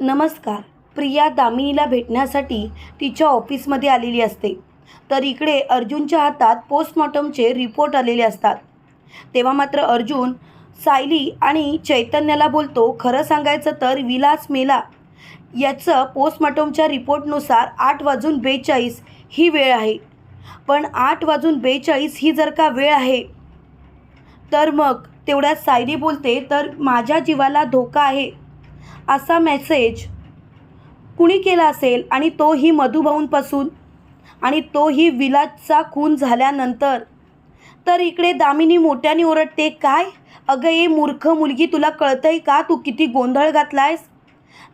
नमस्कार. प्रिया दामिनीला भेटण्यासाठी तिच्या ऑफिसमध्ये आलेली असते. तर इकडे अर्जुनच्या हातात पोस्टमॉर्टमचे रिपोर्ट आलेले असतात. तेव्हा मात्र अर्जुन सायली आणि चैतन्याला बोलतो खरं सांगायचं तर विलास मेला याचं पोस्टमॉर्टमच्या रिपोर्टनुसार आठ वाजून बेचाळीस ही वेळ आहे. पण आठ वाजून बेचाळीस ही जर का वेळ आहे तर मग? तेवढ्यात सायली बोलते तर माझ्या जीवाला धोका आहे. असा मेसेज कुणी केला असेल आणि तोही मधुभाऊंपासून आणि तोही विलासचा खून झाल्यानंतर तर इकडे दामिनी मोठ्याने ओरडते काय? अगं ये मूर्ख मुलगी तुला कळतंय का? तू किती गोंधळ घातलायस?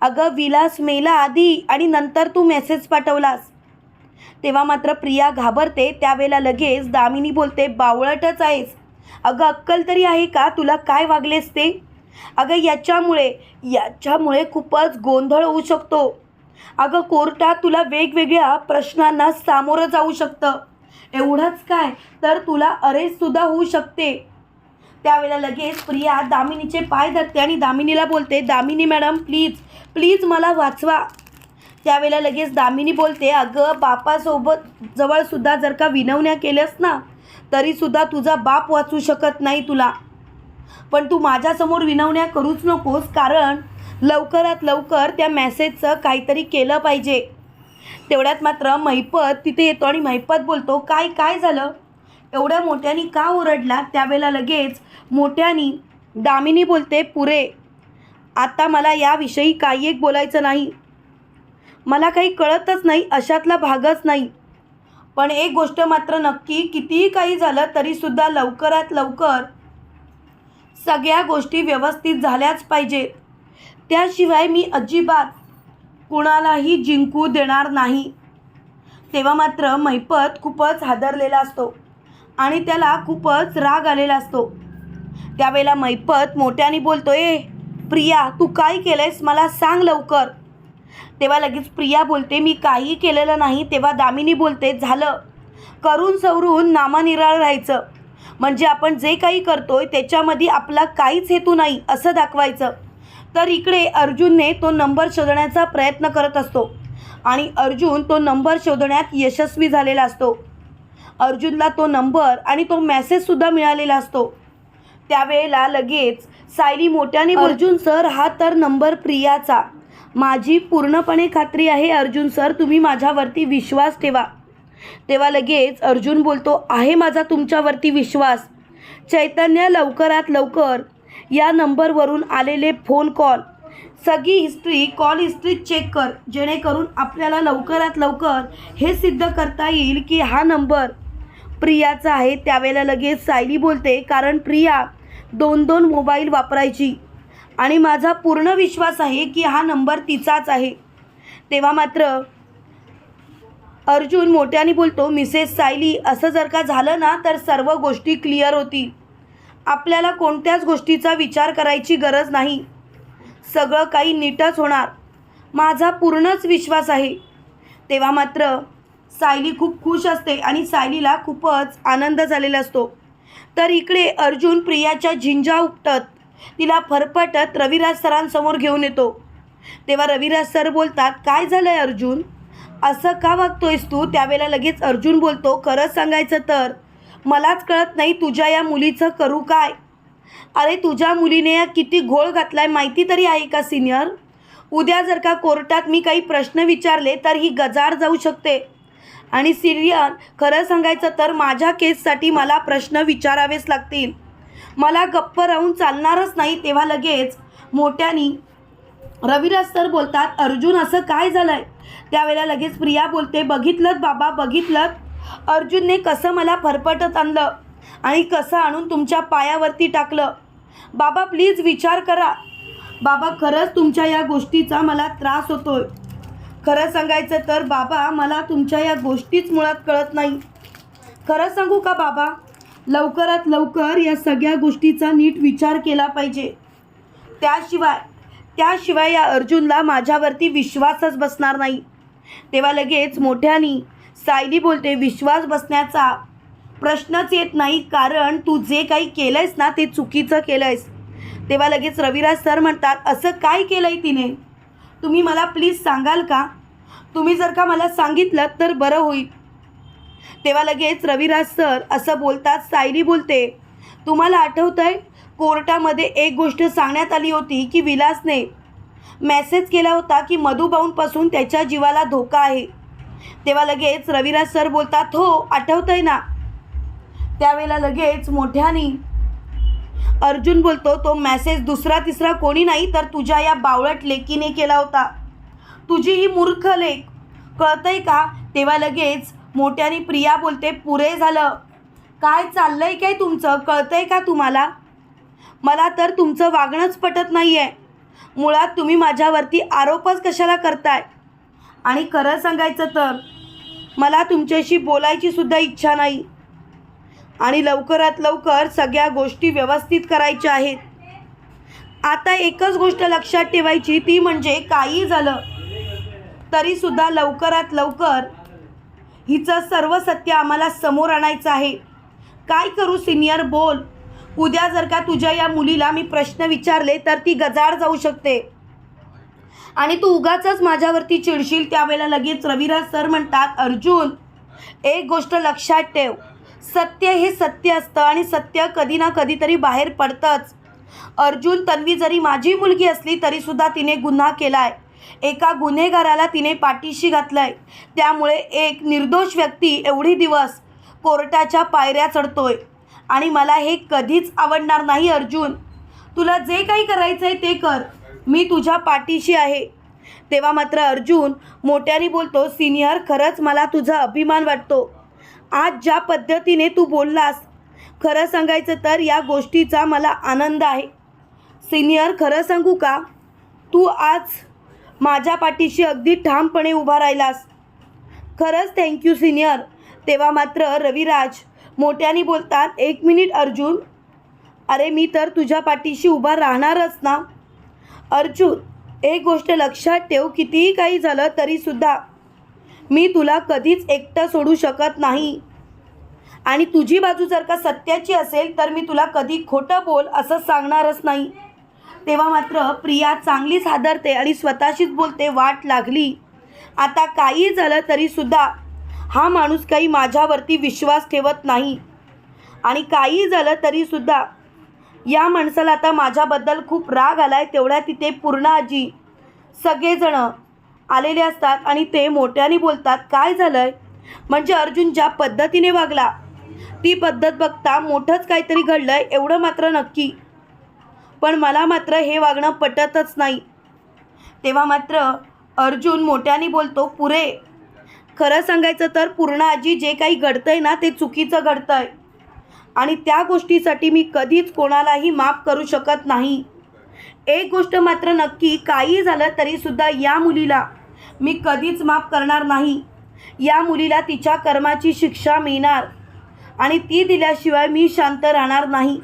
अगं विलास मेला आधी आणि नंतर तू मेसेज पाठवलास. तेव्हा मात्र प्रिया घाबरते. त्यावेळेला लगेच दामिनी बोलते बावळटच आहेस. अगं अक्कल तरी आहे का? तुला काय वागलेस ते? अगं याच्यामुळे याच्यामुळे खूपच गोंधळ होऊ शकतो. अगं कोर्टात तुला वेगवेगळ्या प्रश्नांना सामोरं जाऊ शकतं. एवढंच काय तर तुला अरेस्टसुद्धा होऊ शकते. त्यावेळेला लगेच प्रिया दामिनीचे पाय धरते आणि दामिनीला बोलते दामिनी मॅडम प्लीज प्लीज मला वाचवा. त्यावेळेला लगेच दामिनी बोलते अगं बापासोबत जवळसुद्धा जर का विनवण्या केल्यास ना तरीसुद्धा तुझा बाप वाचू शकत नाही तुला. पण तू माझ्यासमोर विनवण्या करूच नकोस कारण लवकरात लवकर त्या मॅसेजचं काहीतरी केलं पाहिजे. तेवढ्यात मात्र महिपत तिथे येतो आणि महिपत बोलतो काय काय झालं? एवढ्या मोठ्यानी का ओरडला? त्यावेळेला लगेच मोठ्यानी दामिनी बोलते पुरे आता मला याविषयी काही एक बोलायचं नाही. मला काही कळतच नाही अशातला भागच नाही. पण एक गोष्ट मात्र नक्की कितीही काही झालं तरीसुद्धा लवकरात लवकर सगळ्या गोष्टी व्यवस्थित झाल्याच पाहिजे. त्याशिवाय मी अजिबात कुणालाही जिंकू देणार नाही. तेव्हा मात्र मैपत खूपच हादरलेला असतो आणि त्याला खूपच राग आलेला असतो. त्यावेळेला मैपत मोठ्याने बोलतो ए प्रिया तू काय केलंयस? मला सांग लवकर. तेव्हा लगेच प्रिया बोलते मी काही केलेलं नाही. तेव्हा दामिनी बोलते झालं. करून सवरून नामानिराळ राहायचं. म्हणजे आपण जे काही करतोय त्याच्यामध्ये आपला काहीच हेतू नाही असं दाखवायचं. तर इकडे अर्जुनने तो नंबर शोधण्याचा प्रयत्न करत असतो आणि अर्जुन तो नंबर शोधण्यात यशस्वी झालेला असतो. अर्जुनला तो नंबर आणि तो मेसेजसुद्धा मिळालेला असतो. त्यावेळेला लगेच सायली मोठ्याने अर्जुन सर हा तर नंबर प्रियाचा. माझी पूर्णपणे खात्री आहे अर्जुन सर तुम्ही माझ्यावरती विश्वास ठेवा. तेव्हा लगेच अर्जुन बोलतो आहे माझा तुमच्यावरती विश्वास. चैतन्य लवकरात लवकर या नंबरवरून आलेले फोन कॉल सगळी हिस्ट्री कॉल हिस्ट्री चेक कर जेणेकरून आपल्याला लवकरात लवकर हे सिद्ध करता येईल की हा नंबर प्रियाचा आहे. त्यावेळेला लगेच सायली बोलते कारण प्रिया दोन दोन मोबाईल वापरायची आणि माझा पूर्ण विश्वास आहे की हा नंबर तिचाच आहे. तेव्हा मात्र अर्जुन मोठ्याने बोलतो मिसेस सायली असं जर का झालं ना तर सर्व गोष्टी क्लिअर होतील आपल्याला कोणत्याच गोष्टीचा विचार करायची गरज नाही. सगळं काही नीटच होणार. माझा पूर्णच विश्वास आहे. तेव्हा मात्र सायली खूप खुश असते आणि सायलीला खूपच आनंद झालेला असतो. तर इकडे अर्जुन प्रियाच्या झिंजा उपटत तिला फरफटत रविराज सरांसमोर घेऊन येतो. तेव्हा रविराज सर बोलतात काय झालं आहे अर्जुन? असं का वागतोयस तू? त्यावेळेला लगेच अर्जुन बोलतो खरंच सांगायचं तर मलाच कळत नाही तुझ्या या मुलीचं करू काय? अरे तुझ्या मुलीने या किती घोळ घातलाय माहिती तरी आहे का सिनियर? उद्या जर का कोर्टात मी काही प्रश्न विचारले तर ही गजाड जाऊ शकते. आणि सिरियन खरं सांगायचं तर माझ्या केससाठी मला प्रश्न विचारावेच लागतील. मला गप्प राहून चालणारच नाही. तेव्हा लगेच मोठ्यानी रविराज सर बोलतात अर्जुन असं काय झालं आहे त्यावेळेला लगेच प्रिया बोलते बघितलं बाबा बघितलं अर्जुनने कसं मला फरफटत आणलं आणि कसं आणून तुमच्या पायावरती टाकलं. बाबा प्लीज विचार करा. बाबा खरंच तुमच्या या गोष्टीचा मला त्रास होतोय. खरं सांगायचं तर बाबा मला तुमच्या या गोष्टीच मुळात कळत नाही. खरं सांगू का बाबा? लवकरात लवकर या सगळ्या गोष्टीचा नीट विचार केला पाहिजे. त्याशिवाय त्याशिवाय या अर्जुनला माझ्यावरती विश्वासच बसणार नाही. तेव्हा लगेच मोठ्यानी सायली बोलते विश्वास बसण्याचा प्रश्नच येत नाही कारण तू जे काही केलं आहेस ना ते चुकीचं केलं आहेस तेव्हा लगेच रविराज सर म्हणतात असं काय केलं आहे तिने? तुम्ही मला प्लीज सांगाल का? तुम्ही जर का मला सांगितलं तर बरं होईल. तेव्हा लगेच रविराज सर असं बोलतात सायली बोलते तुम्हाला आठवतं आहे कोर्टामध्ये एक गोष्ट सांगण्यात आली होती की विलासने मेसेज केला होता की मधुबाऊंपासून त्याच्या जीवाला धोका आहे. तेव्हा लगेच रविराज सर बोलतात हो आठवतं आहे ना. त्यावेळेला लगेच मोठ्यानी अर्जुन बोलतो तो मेसेज दुसरा तिसरा कोणी नाही तर तुझ्या या बावळट लेकीने केला होता. तुझी ही मूर्ख लेख. कळतंय का? तेव्हा लगेच मोठ्याने प्रिया बोलते पुरे झालं. काय चाललंय काय तुमचं? कळतंय का तुम्हाला? मला तर तुमचं वागणंच पटत नाही आहे मुळात तुम्ही माझ्यावरती आरोपच कशाला करताय? आणि खरं सांगायचं तर मला तुमच्याशी बोलायची सुद्धा इच्छा नाही. आणि लवकरात लवकर सगळ्या गोष्टी व्यवस्थित करायच्या आहेत. आता एकच गोष्ट लक्षात ठेवायची ती म्हणजे काही झालं तरीसुद्धा लवकरात लवकर हिचं सर्व सत्य आम्हाला समोर आणायचं आहे. काय करू सिनियर? बोल. उद्या जर का तुझ्या या मुलीला मी प्रश्न विचारले तर ती गजाड जाऊ शकते. आणि तू उगाच माझ्यावरती चिडशील त्यावेळेला लगेच रविराज सर म्हणतात अर्जुन एक गोष्ट लक्षात ठेव. सत्य हे सत्य असतं आणि सत्य कधी ना कधीतरी बाहेर पडतंच. अर्जुन तन्वी जरी माझी मुलगी असली तरीसुद्धा तिने गुन्हा केला आहे एका गुन्हेगाराला तिने पाठीशी घातलं आहे त्यामुळे एक निर्दोष व्यक्ती एवढी दिवस कोर्टाच्या पायऱ्या चढतोय. आणि मला हे कधीच आवडणार नाही अर्जुन. तुला जे काही करायचं आहे ते कर. मी तुझ्या पाठीशी आहे. तेव्हा मात्र अर्जुन मोठ्याने बोलतो सिनियर खरंच मला तुझा अभिमान वाटतो. आज ज्या पद्धतीने तू बोललास खरं सांगायचं तर या गोष्टीचा मला आनंद आहे. सिनियर खरं सांगू का? तू आज माझ्या पाठीशी अगदी ठामपणे उभा राहिलास. खरंच थँक्यू सिनियर. तेव्हा मात्र रविराज मोठ्याने बोलतात एक मिनिट अर्जुन. अरे मी तर तुझ्या पाठीशी उभा राहणारच ना. अर्जुन एक गोष्ट लक्षात ठेव कितीही काही झालं तरीसुद्धा मी तुला कधीच एकटं सोडू शकत नाही. आणि तुझी बाजू जर का सत्याची असेल तर मी तुला कधी खोटं बोल असं सांगणारच नाही. तेव्हा मात्र प्रिया चांगलीच हादरते आणि स्वतःशीच बोलते वाट लागली. आता काही झालं तरीसुद्धा हा माणूस काही माझ्यावरती विश्वास ठेवत नाही. आणि काही झालं तरीसुद्धा या माणसाला आता माझ्याबद्दल खूप राग आला आहे तेवढ्या तिथे पूर्ण आजी सगळेजणं आलेले असतात आणि ते मोठ्याने बोलतात काय झालं आहे म्हणजे अर्जुन ज्या पद्धतीने वागला ती पद्धत बघता मोठंच काहीतरी घडलं आहे एवढं मात्र नक्की. पण मला मात्र हे वागणं पटतच नाही. तेव्हा मात्र अर्जुन मोठ्याने बोलतो पुरे खरं सांगायचं तर पूर्ण आजी जे काही घडतंय ना ते चुकीचं घडतंय. आणि त्या गोष्टीसाठी मी कधीच कोणालाही माफ करू शकत नाही. एक गोष्ट मात्र नक्की काही झालं तरीसुद्धा या मुलीला मी कधीच माफ करणार नाही. या मुलीला तिच्या कर्माची शिक्षा मिळणार आणि ती दिल्याशिवाय मी शांत राहणार नाही.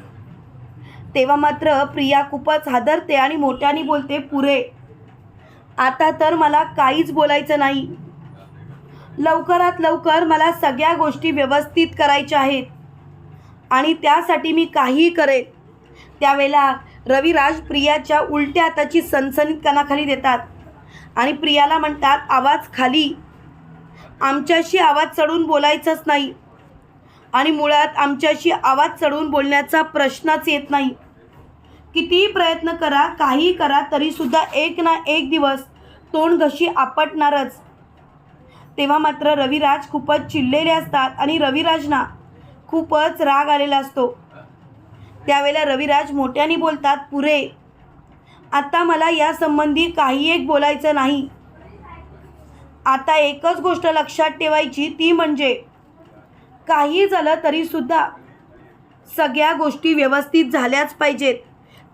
तेव्हा मात्र प्रिया खूपच हादरते आणि मोठ्याने बोलते पुरे आता तर मला काहीच बोलायचं नाही. लवकरात लवकर मला सगळ्या गोष्टी व्यवस्थित करायच्या आहेत. आणि त्यासाठी मी काहीही करेन त्यावेळेला रविराज प्रियाच्या उलट्या हाताची सनसनीत कानाखाली देतात आणि प्रियाला म्हणतात आवाज खाली. आमच्याशी आवाज चढून बोलायचंच नाही. आणि मुळात आमच्याशी आवाज चढवून बोलण्याचा प्रश्नच येत नाही. कितीही प्रयत्न करा काही करा तरीसुद्धा एक ना एक दिवस तोंड घशी आपटणारच. तेव्हा मात्र रविराज खूपच चिडलेले असतात आणि रविराजना खूपच राग आलेला असतो. त्यावेळेला रविराज मोठ्याने बोलतात पुरे आता मला या संबंधी काही एक बोलायचं नाही. आता एकच गोष्ट लक्षात ठेवायची ती म्हणजे काही झालं तरीसुद्धा सगळ्या गोष्टी व्यवस्थित झाल्याच पाहिजेत.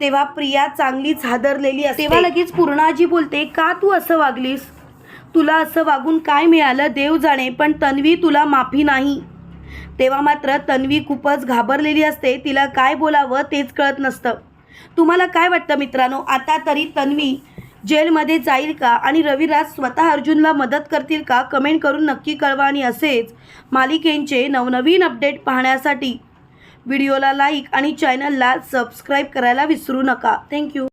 तेव्हा प्रिया चांगलीच हादरलेली असते. तेव्हा लगेच पूर्णाजी बोलते का तू असं वागलीस? तुला असं वागून काय मिळालं? देव जाणे पण तन्वी तुला माफी नाही. तेव्हा मात्र तन्वी खूपच घाबरलेली असते. तिला काय बोलावं तेच कळत नसतं. तुम्हाला काय वाटतं मित्रांनो? आता तरी तन्वी जेलमध्ये जाईल का? आणि रविराज स्वतः अर्जुनला मदत करतील का? कमेंट करून नक्की कळवा आणि असेच मालिकेंचे नवनवीन अपडेट पाहण्यासाठी व्हिडिओला लाईक आणि चॅनलला सबस्क्राईब करायला विसरू नका. थँक्यू.